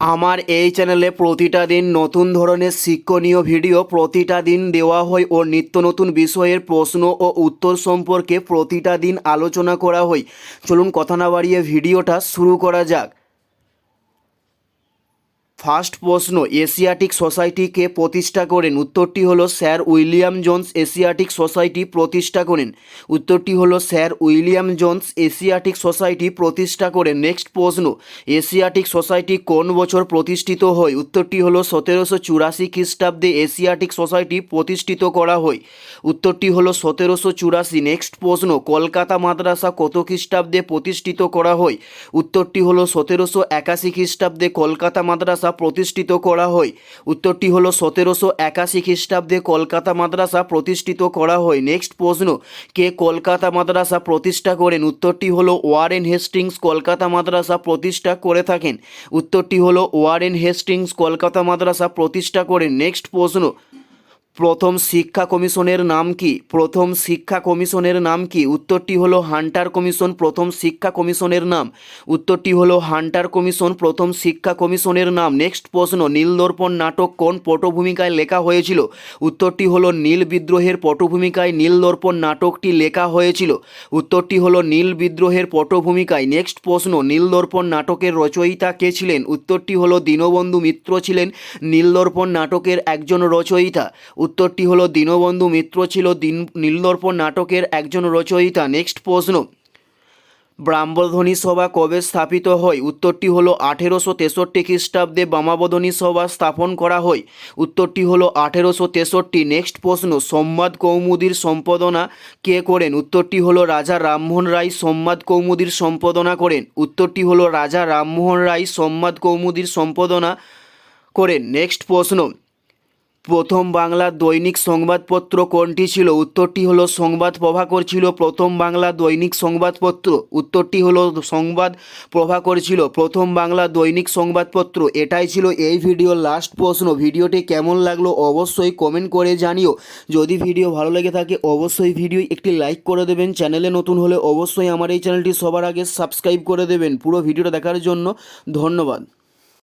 আমার এই চ্যানেলে প্রতিটা দিন নতুন ধরনের শিক্ষণীয় ভিডিও প্রতিটা দিন দেওয়া হয় ও নিত্য নতুন বিষয়ের প্রশ্ন ও উত্তর সম্পর্কে প্রতিটা দিন আলোচনা করা হয়। চলুন কথা না বাড়িয়ে ভিডিওটা শুরু করা যাক। ফার্স্ট প্রশ্ন, এশিয়াটিক সোসাইটিকে প্রতিষ্ঠা করেন। উত্তরটি হলো sir William Jones, Asiatic society প্রতিষ্ঠা করেন। উত্তরটি হলো sir William Jones, Asiatic society প্রতিষ্ঠা করেন। নেক্সট প্রশ্ন, এশিয়াটিক সোসাইটি কোন বছর প্রতিষ্ঠিত হয়? উত্তরটি হলো সতেরোশো চুরাশি খ্রিস্টাব্দে এশিয়াটিক সোসাইটি প্রতিষ্ঠিত করা হয়। উত্তরটি হলো সতেরোশো চুরাশি। নেক্সট প্রশ্ন, কলকাতা মাদ্রাসা কত খ্রিস্টাব্দে প্রতিষ্ঠিত করা হয়? উত্তরটি হলো সতেরোশো একাশি খ্রিস্টাব্দে কলকাতা মাদ্রাসা প্রতিষ্ঠিত করা হয়। উত্তরটি হলো সতেরোশো একাশি খ্রিস্টাব্দে কলকাতা মাদ্রাসা প্রতিষ্ঠিত করা হয়। নেক্সট প্রশ্ন, কে কলকাতা মাদ্রাসা প্রতিষ্ঠা করেন? উত্তরটি হলো ওয়ারেন হেস্টিংস কলকাতা মাদ্রাসা প্রতিষ্ঠা করে থাকেন। উত্তরটি হলো ওয়ারেন হেস্টিংস কলকাতা মাদ্রাসা প্রতিষ্ঠা করেন। নেক্সট প্রশ্ন প্রথম শিক্ষা কমিশনের নাম কি? প্রথম শিক্ষা কমিশনের নাম কি? উত্তরটি হলো হান্টার কমিশন, প্রথম শিক্ষা কমিশনের নাম। উত্তরটি হলো হান্টার কমিশন, প্রথম শিক্ষা কমিশনের নাম। নেক্সট প্রশ্ন, নীলদর্পণ নাটক কোন পটভূমিকায় লেখা হয়েছিল? উত্তরটি হলো নীল বিদ্রোহের পটভূমিকায় নীলদর্পণ নাটকটি লেখা হয়েছিল। উত্তরটি হলো নীল বিদ্রোহের পটভূমিকায়। নেক্সট প্রশ্ন, নীলদর্পণ নাটকের রচয়িতা কে ছিলেন? উত্তরটি হলো দীনবন্ধু মিত্র ছিলেন। নীলদর্পণ নাটকের একজন রচয়িতা। উত্তরটি হলো, দীনবন্ধু মিত্র ছিল দিন, নীলদর্পণ নাটকের একজন রচয়িতা। নেক্সট প্রশ্ন। ব্রাহ্মধ্বনি সভা কবে স্থাপিত হয়? উত্তরটি হলো, আঠেরোশো তেষট্টি খ্রিস্টাব্দে বামাবধনী সভা স্থাপন করা হয়। উত্তরটি হলো, আঠেরোশো তেষট্টি। নেক্সট প্রশ্ন। সম্বাদ কৌমুদীর সম্পাদনা কে করেন? উত্তরটি হলো, রাজা রামমোহন রায় সম্বাদ কৌমুদীর সম্পাদনা করেন। উত্তরটি হলো, রাজা রামমোহন রায় সম্বাদ কৌমুদীর সম্পাদনা করেন। নেক্সট প্রশ্ন। প্রথম বাংলা দৈনিক সংবাদপত্র কোনটি ছিল? উত্তরটি হলো সংবাদ প্রভাকর ছিল প্রথম বাংলা দৈনিক সংবাদপত্র। উত্তরটি হলো সংবাদ প্রভাকর ছিল প্রথম বাংলা দৈনিক সংবাদপত্র। এটাই ছিল এই ভিডিওর লাস্ট প্রশ্ন। ভিডিওটি কেমন লাগল অবশ্যই কমেন্ট করে জানিও। যদি ভিডিও ভালো লেগে থাকে অবশ্যই ভিডিও একটি লাইক করে দেবেন। চ্যানেলে নতুন হলে অবশ্যই আমার এই চ্যানেলটি সবার আগে সাবস্ক্রাইব করে দেবেন। পুরো ভিডিওটা দেখার জন্য ধন্যবাদ।